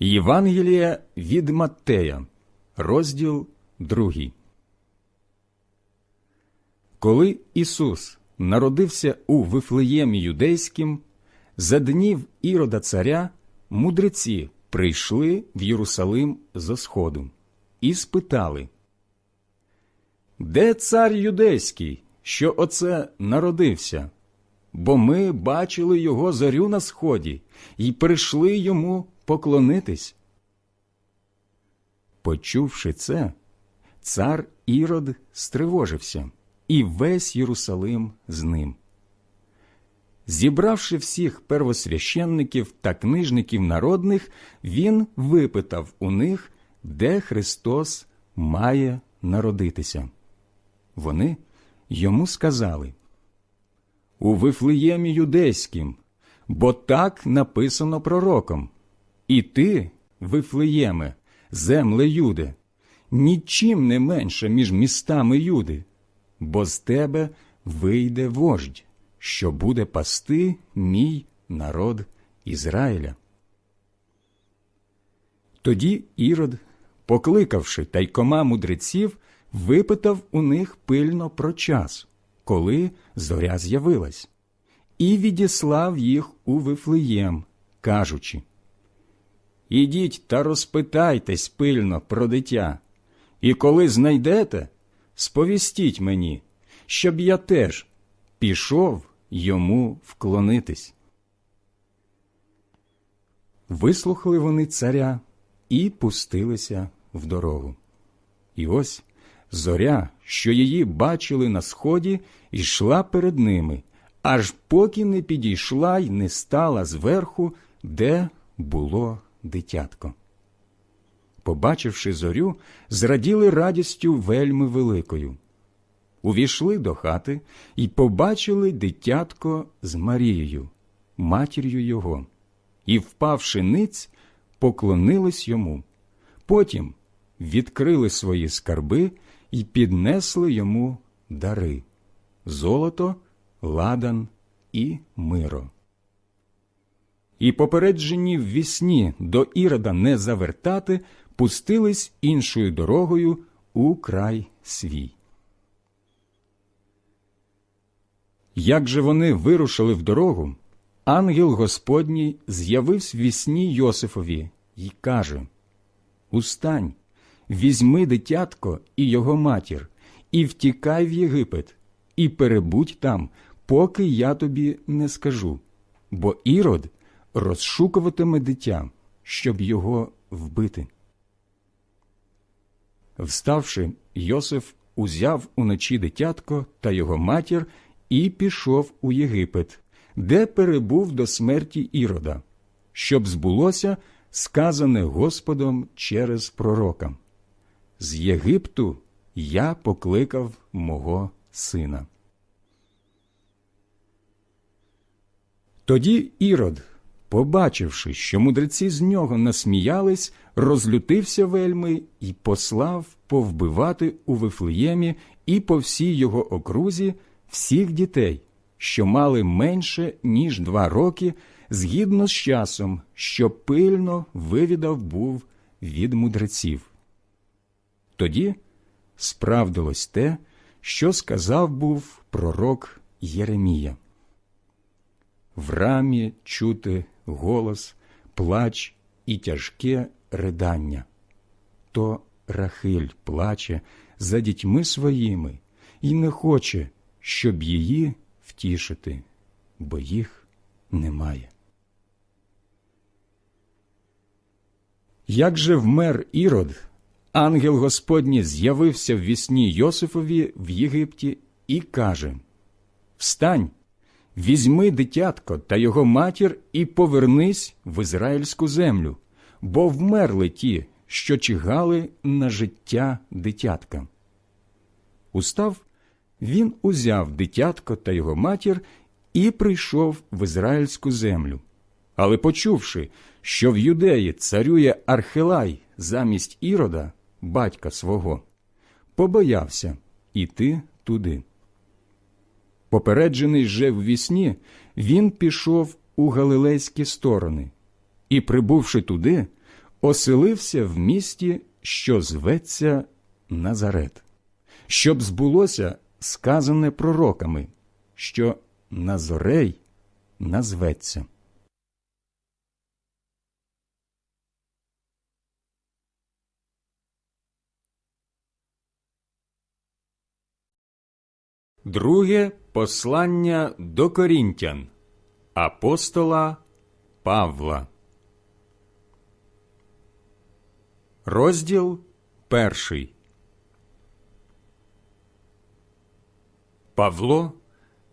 Євангелія від Маттея, розділ 2. Коли Ісус народився у Вифлеємі Юдейським, за днів Ірода царя мудреці прийшли в Єрусалим зо сходу і спитали, Де цар юдейський, що оце народився? Бо ми бачили його зорю на сході і прийшли йому поклонитись. Почувши це, цар Ірод стривожився, і весь Єрусалим з ним. Зібравши всіх первосвященників та книжників народних, він випитав у них, де Христос має народитися. Вони йому сказали у Вифлеємі юдейським, бо так написано пророком. І ти, Вифлеєме, земле Юде, нічим не менше між містами Юди, бо з тебе вийде вождь, що буде пасти мій народ Ізраїля. Тоді Ірод, покликавши тайкома мудреців, випитав у них пильно про час, коли зоря з'явилась, і відіслав їх у Вифлеєм, кажучи Ідіть та розпитайтесь пильно про дитя, і коли знайдете, сповістіть мені, щоб я теж пішов йому вклонитись. Вислухали вони царя і пустилися в дорогу. І ось зоря, що її бачили на сході, йшла перед ними, аж поки не підійшла й не стала зверху, де було дитятко. Побачивши зорю, зраділи радістю вельми великою. Увійшли до хати і побачили дитятко з Марією, матір'ю його, і, впавши ниць, поклонились йому. Потім відкрили свої скарби і піднесли йому дари золото, ладан і миро. І попереджені в вісні до Ірода не завертати, пустились іншою дорогою у край свій. Як же вони вирушили в дорогу, ангел Господній з'явився в вісні Йосифові й каже Устань, візьми дитятко і його матір, і втікай в Єгипет, і перебудь там, поки я тобі не скажу, бо Ірод розшукуватиме дитя, щоб його вбити. Вставши, Йосиф узяв уночі дитятко та його матір і пішов у Єгипет, де перебув до смерті Ірода, щоб збулося сказане Господом через пророка. З Єгипту я покликав мого сина. Тоді Ірод, побачивши, що мудреці з нього насміялись, розлютився вельми і послав повбивати у Вифлеємі і по всій його окрузі всіх дітей, що мали менше, ніж два роки, згідно з часом, що пильно вивідав був від мудреців. Тоді справдилось те, що сказав був пророк Єремія. В рамі чути голос, плач і тяжке ридання. То Рахиль плаче за дітьми своїми і не хоче, щоб її втішити, бо їх немає. Як же вмер Ірод, ангел Господній з'явився в вісні Йосифові в Єгипті і каже Встань, візьми дитятко та його матір і повернись в ізраїльську землю, бо вмерли ті, що чигали на життя дитятка. Устав, він узяв дитятко та його матір і прийшов в ізраїльську землю. Але почувши, що в юдеї царює Архилай замість Ірода, батька свого, побоявся іти туди. Попереджений же в вісні, він пішов у галилейські сторони і, прибувши туди, оселився в місті, що зветься Назарет, щоб збулося сказане пророками, що Назорей назветься. Друге послання до Корінтян апостола Павла. Розділ перший. Павло,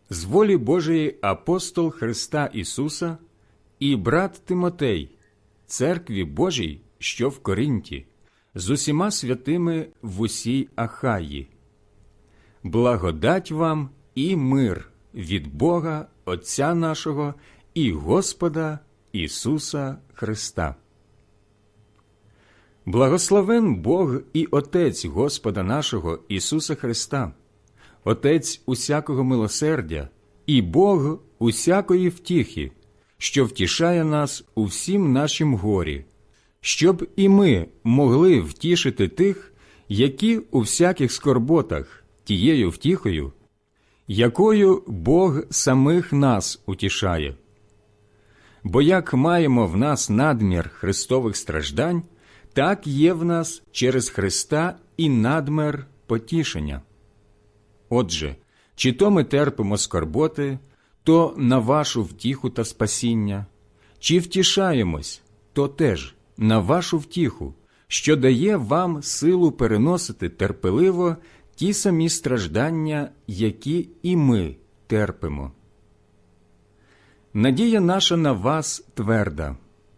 з волі Божої апостол Христа Ісуса і брат Тимотей, церкві Божій, що в Коринті, з усіма святими в усій Ахаї. Благодать вам і мир від Бога Отця нашого і Господа Ісуса Христа. Благословен Бог і Отець Господа нашого Ісуса Христа, Отець усякого милосердя і Бог усякої втіхи, що втішає нас у всім нашім горі, щоб і ми могли втішити тих, які у всяких скорботах тією втіхою, якою Бог самих нас утішає. Бо як маємо в нас надмір Христових страждань, так є в нас через Христа і надмір потішення. Отже, чи то ми терпимо скорботи, то на вашу втіху та спасіння, чи втішаємось, то теж на вашу втіху, що дає вам силу переносити терпеливо ті самі страждання, які і ми терпимо. Надія наша на вас тверда,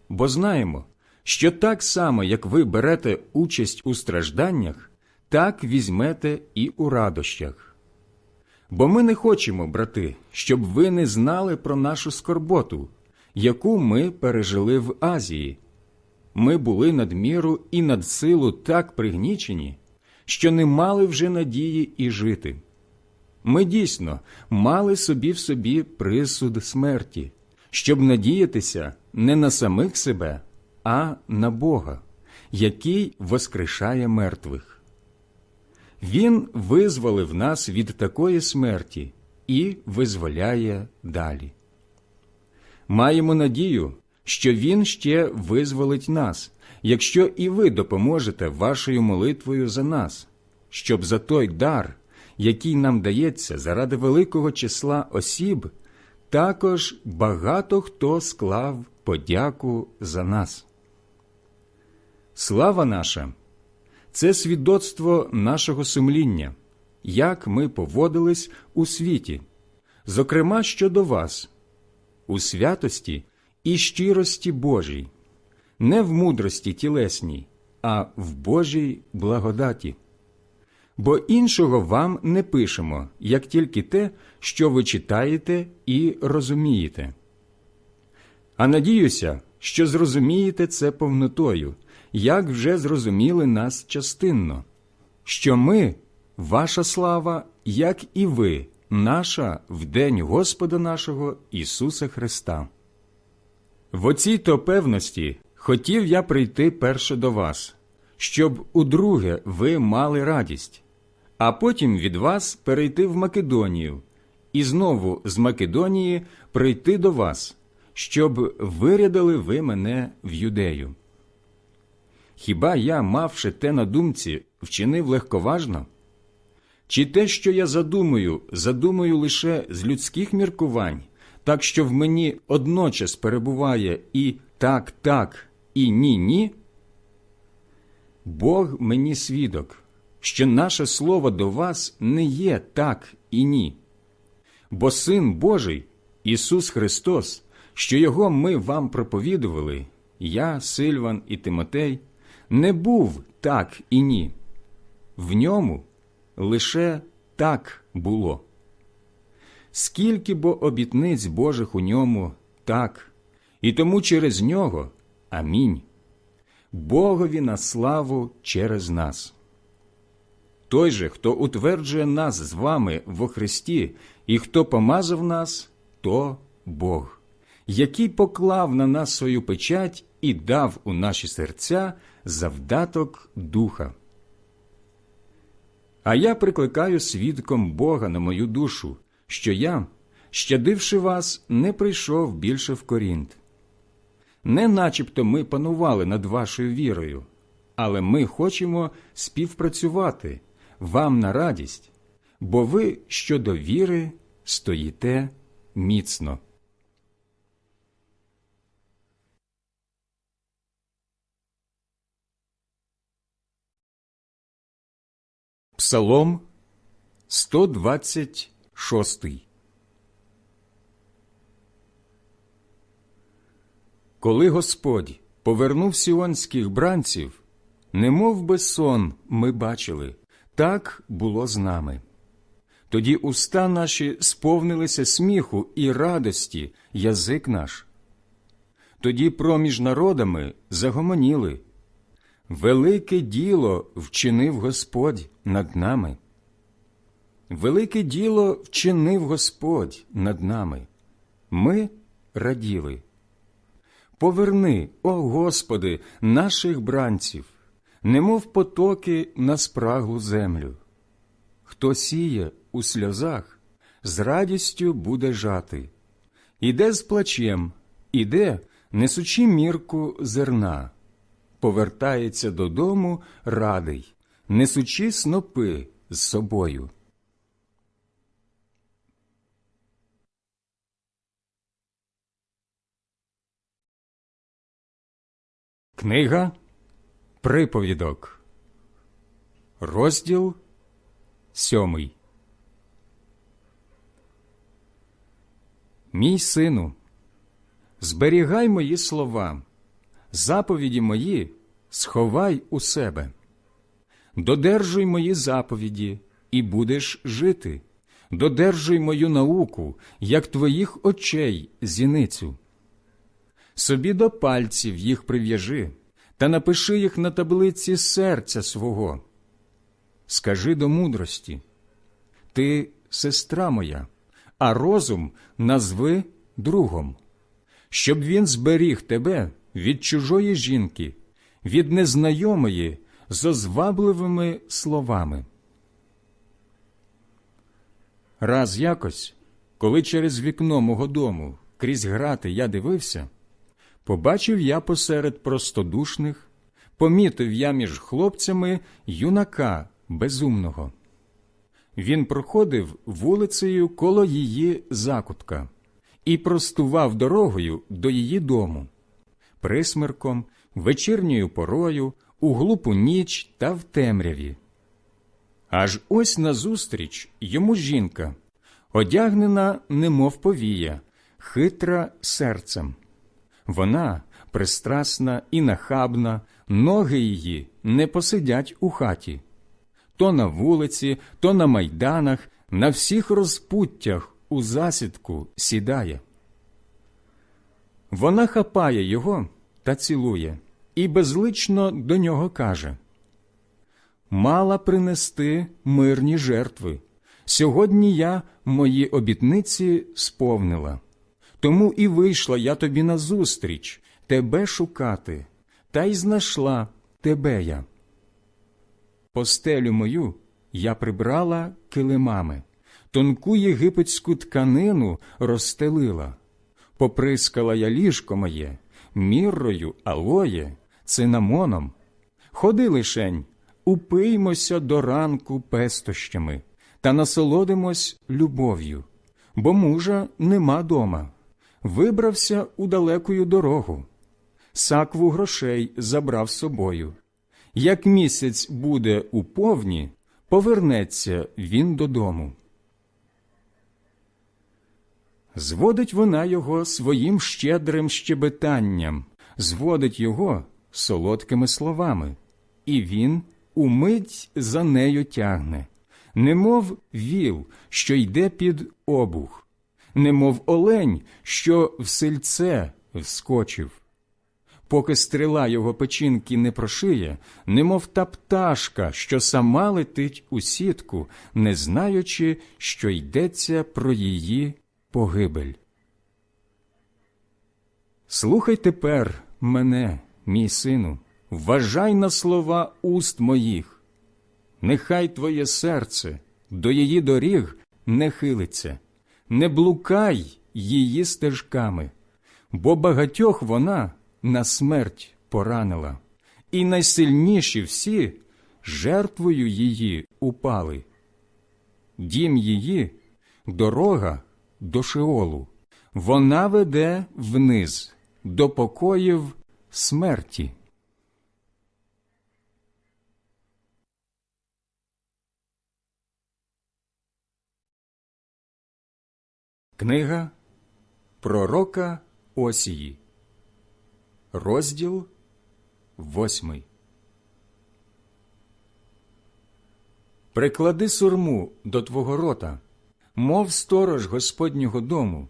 бо знаємо, що так само, як ви берете участь у стражданнях, так візьмете і у радощах. Бо ми не хочемо, брати, щоб ви не знали про нашу скорботу, яку ми пережили в Азії. Ми були надміру і над силу так пригнічені, що не мали вже надії і жити. Ми дійсно мали собі в собі присуд смерті, щоб надіятися не на самих себе, а на Бога, який воскрешає мертвих. Він визволив нас від такої смерті і визволяє далі. Маємо надію, що Він ще визволить нас, якщо і ви допоможете вашою молитвою за нас, щоб за той дар, який нам дається заради великого числа осіб, також багато хто склав подяку за нас. Слава наша це свідоцтво нашого сумління, як ми поводились у світі, зокрема щодо вас, у святості і щирості Божій, не в мудрості тілесній, а в Божій благодаті. Бо іншого вам не пишемо, як тільки те, що ви читаєте і розумієте. А надіюся, що зрозумієте це повнотою, як вже зрозуміли нас частинно, що ми, ваша слава, як і ви, наша в день Господа нашого Ісуса Христа. В оцій то певності хотів я прийти перше до вас, щоб удруге ви мали радість, а потім від вас перейти в Македонію, і знову з Македонії прийти до вас, щоб вирядили ви мене в юдею. Хіба я, мавши те на думці, вчинив легковажно? Чи те, що я задумаю, задумаю лише з людських міркувань, так що в мені одночас перебуває і так, так, і ні, ні? Бог мені свідок, що наше слово до вас не є так і ні. Бо Син Божий, Ісус Христос, що Його ми вам проповідували, я, Сильван і Тимотей, не був так і ні. В ньому лише так було. Скільки бо обітниць Божих у ньому так, і тому через нього амінь. Богові на славу через нас. Той же, хто утверджує нас з вами во Христі, і хто помазав нас, то Бог, який поклав на нас свою печать і дав у наші серця завдаток духа. А я прикликаю свідком Бога на мою душу, що я, щадивши вас, не прийшов більше в Корінт. Не начебто ми панували над вашою вірою, але ми хочемо співпрацювати вам на радість, бо ви щодо віри стоїте міцно. Псалом 126 Коли Господь повернув сіонських бранців, немов би сон ми бачили, так було з нами. Тоді уста наші сповнилися сміху і радості, язик наш. Тоді проміж народами загомоніли. Велике діло вчинив Господь над нами. Велике діло вчинив Господь над нами. Ми раділи. Поверни, о Господи, наших бранців, немов потоки на спраглу землю. Хто сіє у сльозах, з радістю буде жати. Іде з плачем, іде, несучи мірку зерна, повертається додому радий, несучи снопи з собою. Книга Приповідок, розділ сьомий. Мій сину, зберігай мої слова, заповіді мої сховай у себе, додержуй мої заповіді, і будеш жити, додержуй мою науку, як твоїх очей зіницю. Собі до пальців їх прив'яжи та напиши їх на таблиці серця свого. Скажи до мудрості Ти сестра моя, а розум назви другом, щоб він зберіг тебе від чужої жінки, від незнайомої з озвабливими словами. Раз якось, коли через вікно мого дому крізь грати я дивився, побачив я посеред простодушних, помітив я між хлопцями юнака безумного. Він проходив вулицею коло її закутка і простував дорогою до її дому, присмерком, вечірньою порою, у глупу ніч та в темряві. Аж ось назустріч йому жінка, одягнена, немов повія, хитра серцем. Вона пристрасна і нахабна, ноги її не посидять у хаті. То на вулиці, то на майданах, на всіх розпуттях у засідку сідає. Вона хапає його та цілує, і безлично до нього каже Мала принести мирні жертви. Сьогодні я мої обітниці сповнила. Тому і вийшла я тобі назустріч, тебе шукати, та й знайшла тебе я. Постелю мою я прибрала килимами, тонку єгипетську тканину розстелила, поприскала я ліжко моє, міррою, алоє, цинамоном. Ходи лишень, упиймося до ранку пестощами та насолодимось любов'ю, бо мужа нема дома вибрався у далекую дорогу, сакву грошей забрав собою. Як місяць буде у повні, повернеться він додому. Зводить вона його своїм щедрим щебетанням, зводить його солодкими словами, і він умить за нею тягне, немов віл, що йде під обух немов олень, що в сельце вскочив. Поки стріла його печінки не прошиє, немов та пташка, що сама летить у сітку, не знаючи, що йдеться про її погибель. Слухай тепер мене, мій сину, вважай на слова уст моїх. Нехай твоє серце до її доріг не хилиться, не блукай її стежками, бо багатьох вона на смерть поранила, і найсильніші всі жертвою її упали. Дім її дорога до Шеолу, вона веде вниз до покоїв смерті. Книга Пророка Осії, розділ восьмий. Приклади сурму до твого рота, мов сторож Господнього дому,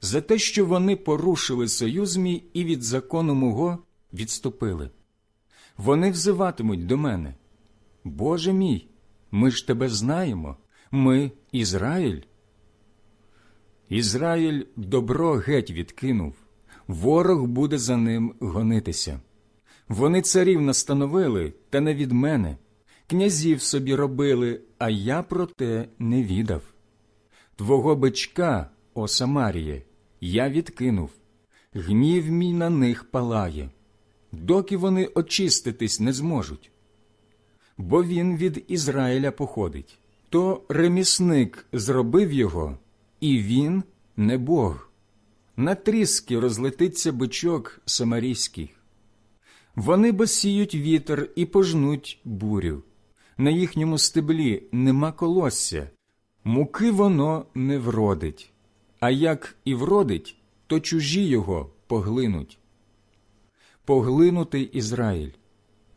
за те, що вони порушили союз мій і від закону мого відступили. Вони взиватимуть до мене. Боже мій, ми ж тебе знаємо, ми Ізраїль. Ізраїль добро геть відкинув, ворог буде за ним гонитися. Вони царів настановили, та не від мене, князів собі робили, а я про те не відав. Твого бичка, о Самаріє, я відкинув, гнів мій на них палає, доки вони очиститись не зможуть. Бо він від Ізраїля походить, то ремісник зробив його, і він не Бог. На тріски розлетиться бичок самарійський. Вони босіють вітер і пожнуть бурю. На їхньому стеблі нема колосся, муки воно не вродить, а як і вродить, то чужі його поглинуть. Поглинутий Ізраїль.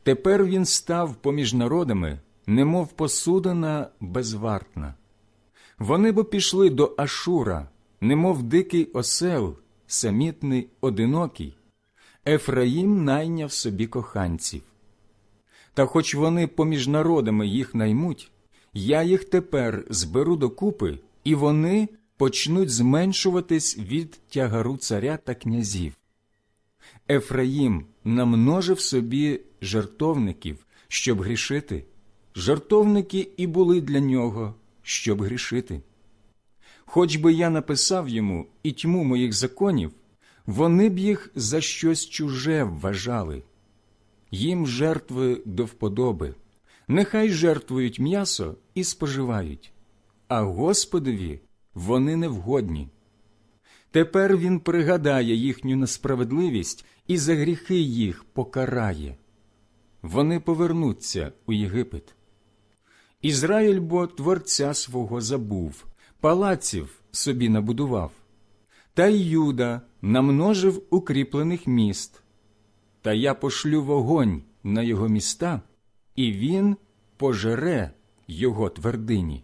Тепер він став поміж народами, немов посудина безвартна. Вони бо пішли до Ашура, немов дикий осел, самітний, одинокий. Ефраїм найняв собі коханців. Та хоч вони поміж народами їх наймуть, я їх тепер зберу докупи, і вони почнуть зменшуватись від тягару царя та князів. Ефраїм намножив собі жертовників, щоб грішити. Жертовники і були для нього, щоб грішити. Хоч би я написав йому і тьму моїх законів, вони б їх за щось чуже вважали. Їм жертви до вподоби, нехай жертвують м'ясо і споживають, а Господові вони невгодні. Тепер він пригадає їхню несправедливість і за гріхи їх покарає. Вони повернуться у Єгипет. Ізраїль бо творця свого забув, палаців собі набудував, та й Юда намножив укріплених міст. Та я пошлю вогонь на його міста, і він пожере його твердині.